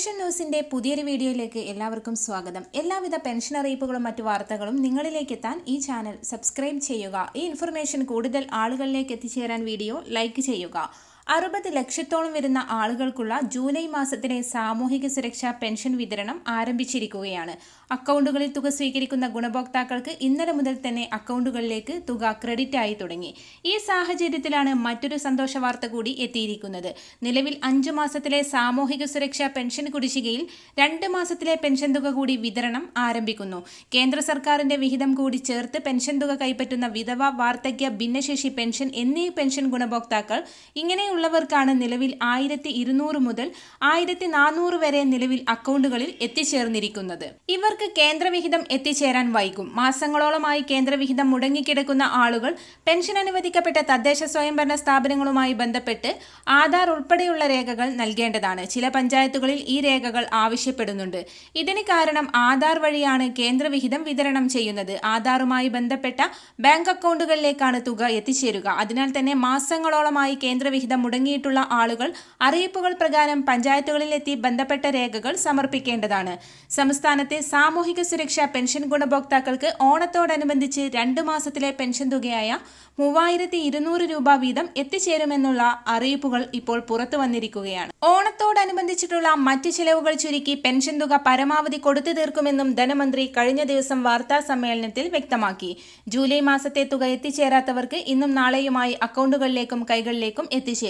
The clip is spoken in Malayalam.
പെൻഷൻ ന്യൂസിന്റെ പുതിയൊരു വീഡിയോയിലേക്ക് എല്ലാവർക്കും സ്വാഗതം. എല്ലാവിധ പെൻഷൻ അറിയിപ്പുകളും മറ്റു വാർത്തകളും നിങ്ങളിലേക്ക് എത്താൻ ഈ ചാനൽ സബ്സ്ക്രൈബ് ചെയ്യുക. ഈ ഇൻഫർമേഷൻ കൂടുതൽ ആളുകളിലേക്ക് എത്തിച്ചേരാൻ വീഡിയോ ലൈക്ക് ചെയ്യുക. അറുപത് ലക്ഷത്തോളം വരുന്ന ആളുകൾക്കുള്ള ജൂലൈ മാസത്തിലെ സാമൂഹിക സുരക്ഷാ പെൻഷൻ വിതരണം ആരംഭിച്ചിരിക്കുകയാണ്. അക്കൗണ്ടുകളിൽ തുക സ്വീകരിക്കുന്ന ഗുണഭോക്താക്കൾക്ക് ഇന്നലെ മുതൽ തന്നെ അക്കൗണ്ടുകളിലേക്ക് തുക ക്രെഡിറ്റ് ആയി തുടങ്ങി. ഈ സാഹചര്യത്തിലാണ് മറ്റൊരു സന്തോഷ വാർത്ത കൂടി എത്തിയിരിക്കുന്നത്. നിലവിൽ അഞ്ചു മാസത്തിലെ സാമൂഹിക സുരക്ഷാ പെൻഷൻ കുടിശ്ശികയിൽ രണ്ട് മാസത്തിലെ പെൻഷൻ തുക കൂടി വിതരണം ആരംഭിക്കുന്നു. കേന്ദ്ര സർക്കാരിന്റെ വിഹിതം കൂടി ചേർത്ത് പെൻഷൻ തുക കൈപ്പറ്റുന്ന വിധവ വാർദ്ധക്യ ഭിന്നശേഷി പെൻഷൻ എന്നീ പെൻഷൻ ഗുണഭോക്താക്കൾ ഇങ്ങനെയുള്ളവർക്കാണ് നിലവിൽ ആയിരത്തി ഇരുന്നൂറ് മുതൽ ആയിരത്തി നാനൂറ് വരെ നിലവിൽ അക്കൗണ്ടുകളിൽ എത്തിച്ചേർന്നിരിക്കുന്നത്. ഇവർക്ക് കേന്ദ്രവിഹിതം എത്തിച്ചേരാൻ വൈകും. മാസങ്ങളോളമായി കേന്ദ്രവിഹിതം മുടങ്ങിക്കിടക്കുന്ന ആളുകൾ പെൻഷൻ അനുവദിക്കപ്പെട്ട തദ്ദേശ സ്വയംഭരണ സ്ഥാപനങ്ങളുമായി ബന്ധപ്പെട്ട് ആധാർ ഉൾപ്പെടെയുള്ള രേഖകൾ നൽകേണ്ടതാണ്. ചില പഞ്ചായത്തുകളിൽ ഈ രേഖകൾ ആവശ്യപ്പെടുന്നുണ്ട്. ഇതിന് കാരണം ആധാർ വഴിയാണ് കേന്ദ്രവിഹിതം വിതരണം ചെയ്യുന്നത്. ആധാറുമായി ബന്ധപ്പെട്ട ബാങ്ക് അക്കൗണ്ടുകളിലേക്കാണ് തുക എത്തിച്ചേരുക. അതിനാൽ തന്നെ മാസങ്ങളോളമായി കേന്ദ്രവിഹിതം മുടങ്ങിയിട്ടുള്ള ആളുകൾ അറിയിപ്പുകൾ പ്രകാരം പഞ്ചായത്തുകളിലെത്തി ബന്ധപ്പെട്ട രേഖകൾ സമർപ്പിക്കേണ്ടതാണ്. സംസ്ഥാനത്തെ സാമൂഹിക സുരക്ഷാ പെൻഷൻ ഗുണഭോക്താക്കൾക്ക് ഓണത്തോടനുബന്ധിച്ച് രണ്ട് മാസത്തിലെ പെൻഷൻ തുകയായ മൂവായിരത്തി ഇരുന്നൂറ് രൂപ വീതം എത്തിച്ചേരുമെന്നുള്ള അറിയിപ്പുകൾ ഇപ്പോൾ പുറത്തു വന്നിരിക്കുകയാണ്. ഓണത്തോടനുബന്ധിച്ചിട്ടുള്ള മറ്റ് ചിലവുകൾ ചുരുക്കി പെൻഷൻ തുക പരമാവധി കൊടുത്തു തീർക്കുമെന്നും ധനമന്ത്രി കഴിഞ്ഞ ദിവസം വാർത്താ സമ്മേളനത്തിൽ വ്യക്തമാക്കി. ജൂലൈ മാസത്തെ തുക എത്തിച്ചേരാത്തവർക്ക് ഇന്നും നാളെയുമായി അക്കൗണ്ടുകളിലേക്കും കൈകളിലേക്കും എത്തിച്ചേരും.